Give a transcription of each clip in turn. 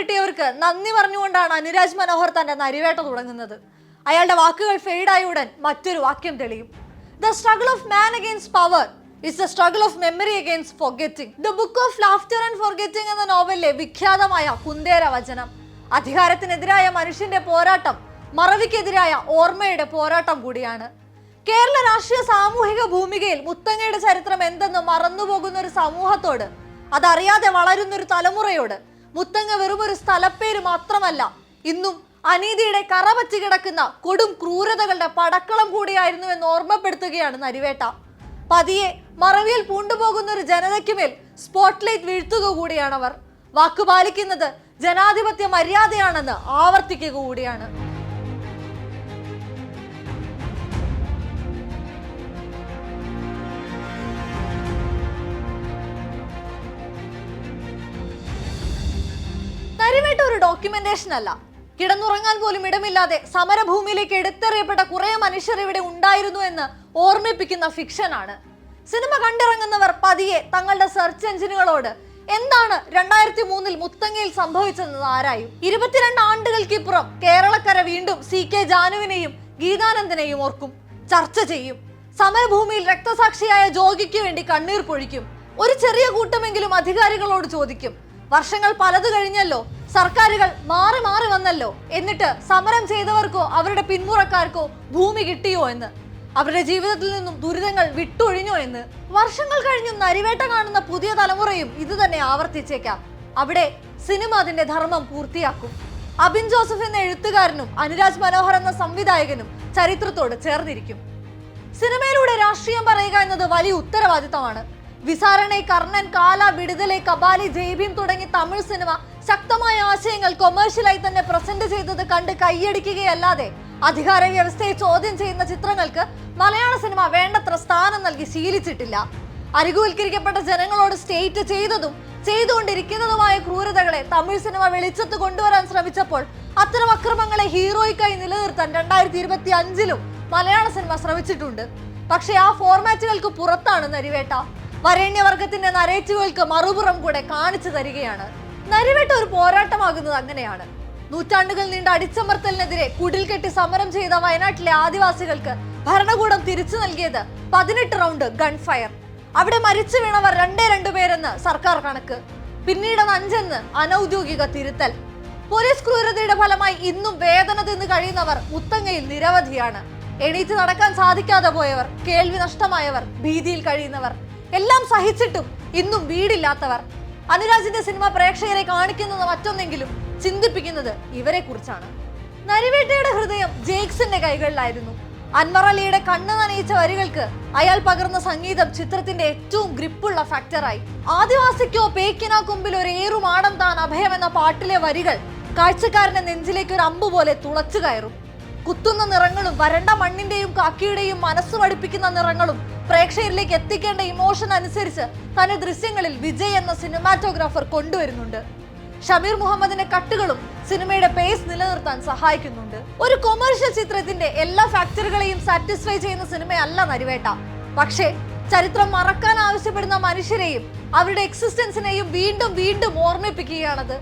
വെട്ടിയവർക്ക് നന്ദി പറഞ്ഞുകൊണ്ടാണ് അനുരാജ് മനോഹർ തന്റെ നരിവേട്ട തുടങ്ങുന്നത്. അയാളുടെ വാക്കുകൾ ഫെയ്ഡായ ഉടൻ മറ്റൊരു വാക്യം തെളിയും. The struggle of man against power is the struggle of memory against forgetting the book of laughter and forgetting എന്ന നോവലിലെ വിഖ്യാതമായ കുന്തേര വചനം. അധികാരത്തിനെതിരായ മനുഷ്യന്റെ പോരാട്ടം മറവിക്കെതിരായ ഓർമ്മയുടെ പോരാട്ടം കൂടിയാണ്. കേരള രാഷ്ട്രീയ സാമൂഹിക ഭൂമികയിൽ മുത്തങ്ങയുടെ ചരിത്രം എന്തെന്ന് മറന്നുപോകുന്ന ഒരു സമൂഹത്തോട് അതറിയാതെ വളരുന്ന ഒരു തലമുറയോട് മുത്തങ്ങ വെറും ഒരു സ്ഥലപ്പേര് മാത്രമല്ല ഇന്നും അനീതിയുടെ കറപറ്റി കിടക്കുന്ന കൊടും ക്രൂരതകളുടെ പടക്കളം കൂടിയായിരുന്നു എന്ന് ഓർമ്മപ്പെടുത്തുകയാണ് നരിവേട്ട. പതിയെ മറവിയിൽ പൂണ്ടുപോകുന്ന ഒരു ജനതയ്ക്ക് മേൽ സ്പോട്ട്ലൈറ്റ് വീഴ്ത്തുക കൂടിയാണവർ. വാക്കുപാലിക്കുന്നത് ജനാധിപത്യ മര്യാദയാണെന്ന് ആവർത്തിക്കുക കൂടിയാണ്. ഡോക്യുമെന്റേഷൻ അല്ല. കിടന്നുറങ്ങാൻ പോലും ഇടമില്ലാതെ സമരഭൂമിയിലേക്ക് എടുത്തെറിയപ്പെട്ട കുറെ മനുഷ്യർ ഇവിടെ ഉണ്ടായിരുന്നു എന്ന് ഓർമ്മിപ്പിക്കുന്ന ഫിക്ഷനാണ് സിനിമ കണ്ടിറങ്ങുന്നവർ പതിയെ തങ്ങളുടെ സെർച്ച് എഞ്ചിനുകളോട് എന്താണ് രണ്ടായിരത്തി മൂന്നിൽ മുത്തങ്ങയിൽ സംഭവിച്ചതെന്ന് ആരായും. ഇരുപത്തിരണ്ട് ആണ്ടുകൾക്കിപ്പുറം കേരളക്കര വീണ്ടും സി കെ ജാനുവിനെയും ഗീതാനന്ദനെയും ഓർക്കും. ചർച്ച ചെയ്യും. സമരഭൂമിയിൽ രക്തസാക്ഷിയായ ജോഗിക്ക് വേണ്ടി കണ്ണീർ പൊഴിക്കും. ഒരു ചെറിയ കൂട്ടമെങ്കിലും അധികാരികളോട് ചോദിക്കും. വർഷങ്ങൾ പലത് കഴിഞ്ഞല്ലോ. സർക്കാരുകൾ മാറി മാറി വന്നല്ലോ. എന്നിട്ട് സമരം ചെയ്തവർക്കോ അവരുടെ പിന്മുറക്കാർക്കോ ഭൂമി കിട്ടിയോ എന്ന്? അവരുടെ ജീവിതത്തിൽ നിന്നും ദുരിതങ്ങൾ വിട്ടൊഴിഞ്ഞോ എന്ന്? വർഷങ്ങൾ കഴിഞ്ഞും നരിവേട്ട കാണുന്ന പുതിയ തലമുറയും ഇത് തന്നെ ആവർത്തിച്ചേക്കാം. അവിടെ സിനിമ അതിന്റെ ധർമ്മം പൂർത്തിയാക്കും. അബിൻ ജോസഫ് എന്ന എഴുത്തുകാരനും അനുരാജ് മനോഹർ എന്ന സംവിധായകനും ചരിത്രത്തോട് ചേർന്നിരിക്കും. സിനിമയിലൂടെ രാഷ്ട്രീയം പറയുക എന്നത് വലിയ ഉത്തരവാദിത്തമാണ്. വിസാരണെ കർണൻ കാല വിടുതലെ കബാലി ജയ്ഭീം തുടങ്ങി തമിഴ് സിനിമ ശക്തമായ ആശയങ്ങൾ കൊമേഴ്ഷ്യലായി തന്നെ പ്രസന്റ് ചെയ്തത് കണ്ട് കൈയടിക്കുകയല്ലാതെ അധികാര വ്യവസ്ഥയെ ചോദ്യം ചെയ്യുന്ന ചിത്രങ്ങൾക്ക് മലയാള സിനിമ വേണ്ടത്ര സ്ഥാനം നൽകി ശീലിച്ചിട്ടില്ല. അരികുവൽക്കരിക്കപ്പെട്ട ജനങ്ങളോട് സ്റ്റേറ്റ് ചെയ്തതും ചെയ്തുകൊണ്ടിരിക്കുന്നതുമായ ക്രൂരതകളെ തമിഴ് സിനിമ വെളിച്ചത്ത് കൊണ്ടുവരാൻ ശ്രമിച്ചപ്പോൾ അത്തരം അക്രമങ്ങളെ ഹീറോയ്ക്കായി നിലനിർത്താൻ രണ്ടായിരത്തി ഇരുപത്തി അഞ്ചിലും മലയാള സിനിമ ശ്രമിച്ചിട്ടുണ്ട്. പക്ഷേ ആ ഫോർമാറ്റുകൾക്ക് പുറത്താണ് നരിവേട്ട. വരേണ്യവർഗത്തിന്റെ നരേറ്റീവുകൾക്ക് മറുപുറം കൂടെ കാണിച്ചു തരികയാണ്. നരിവേട്ട ഒരു പോരാട്ടമാകുന്നത് അങ്ങനെയാണ്. നൂറ്റാണ്ടുകൾ നീണ്ട അടിച്ചമർത്തലിനെതിരെ കുടിൽ കെട്ടി സമരം ചെയ്ത വയനാട്ടിലെ ആദിവാസികൾക്ക് ഭരണകൂടം തിരിച്ചു നൽകിയത് പതിനെട്ട് റൗണ്ട് ഗൺഫയർ അവിടെ മരിച്ചു വീണവർ രണ്ടേ രണ്ടു പേരെന്ന് സർക്കാർ കണക്ക്. പിന്നീട് അഞ്ചെന്ന് അനൌദ്യോഗിക തിരുത്തൽ. പോലീസ് ക്രൂരതയുടെ ഫലമായി ഇന്നും വേദന തിന്ന് കഴിയുന്നവർ മുത്തങ്ങയിൽ നിരവധിയാണ്. എണീറ്റ് നടക്കാൻ സാധിക്കാതെ പോയവർ കേൾവി നഷ്ടമായവർ ഭീതിയിൽ കഴിയുന്നവർ. എല്ലാം സഹിച്ചിട്ടും ഇന്നും വീടില്ലാത്തവർ. അനുരാജിന്റെ സിനിമ പ്രേക്ഷകരെ കാണിക്കുന്നത് മറ്റൊന്നെങ്കിലും ചിന്തിപ്പിക്കുന്നത് ഇവരെ കുറിച്ചാണ് നരിവേട്ടയുടെ ഹൃദയം ജേക്സിന്റെ കൈകളിലായിരുന്നു. അൻവർ അലിയുടെ കണ്ണ് നനയിച്ച വരികൾക്ക് അയാൾ പകർന്ന സംഗീതം ചിത്രത്തിന്റെ ഏറ്റവും ഗ്രിപ്പുള്ള ഫാക്ടറായി. ആദിവാസിക്കോ പേക്കിന കുമ്പിൽ ഒരു ഏറുമാടം താൻ അഭയം എന്ന പാട്ടിലെ വരികൾ കാഴ്ചക്കാരന്റെ നെഞ്ചിലേക്ക് ഒരു അമ്പ് പോലെ തുളച്ചു കയറും. കുത്തുന്ന നിറങ്ങളും വരണ്ട മണ്ണിന്റെയും കാക്കിയുടെയും മനസ്സ് പഠിപ്പിക്കുന്ന നിറങ്ങളും പ്രേക്ഷകരിലേക്ക് എത്തിക്കേണ്ട ഇമോഷൻ അനുസരിച്ച് തന്റെ ദൃശ്യങ്ങളിൽ വിജയ് എന്ന സിനിമാറ്റോഗ്രാഫർ കൊണ്ടുവരുന്നുണ്ട്. ഷമീർ മുഹമ്മദിന്റെ കട്ടുകളും സിനിമയുടെ പേസ് നിലനിർത്താൻ സഹായിക്കുന്നുണ്ട്. ഒരു കൊമേഴ്ഷ്യൽ ചിത്രത്തിന്റെ എല്ലാ ഫാക്ടറികളെയും സാറ്റിസ്ഫൈ ചെയ്യുന്ന സിനിമയല്ല നരിവേട്ട. പക്ഷേ ചരിത്രം മറക്കാൻ ആവശ്യപ്പെടുന്ന മനുഷ്യരെയും അവരുടെ എക്സിസ്റ്റൻസിനെയും വീണ്ടും വീണ്ടും ഓർമ്മിപ്പിക്കുകയാണത്.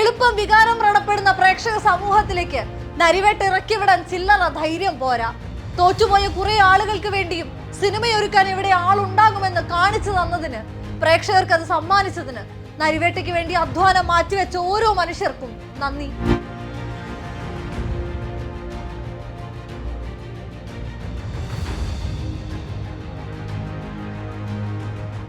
എളുപ്പം വികാരം വ്രണപ്പെടുന്ന പ്രേക്ഷക സമൂഹത്തിലേക്ക് നരിവേട്ട് ഇറക്കിവിടാൻ ചില്ലറ ധൈര്യം പോരാ. തോറ്റുപോയ കുറെ ആളുകൾക്ക് വേണ്ടിയും സിനിമയൊരുക്കാൻ ഇവിടെ ആളുണ്ടാകുമെന്ന് കാണിച്ചു തന്നതിന് പ്രേക്ഷകർക്ക് അത് സമ്മാനിച്ചതിന് നരിവേട്ടയ്ക്ക് വേണ്ടി അധ്വാനം മാറ്റിവെച്ച ഓരോ മനുഷ്യർക്കും നന്ദി.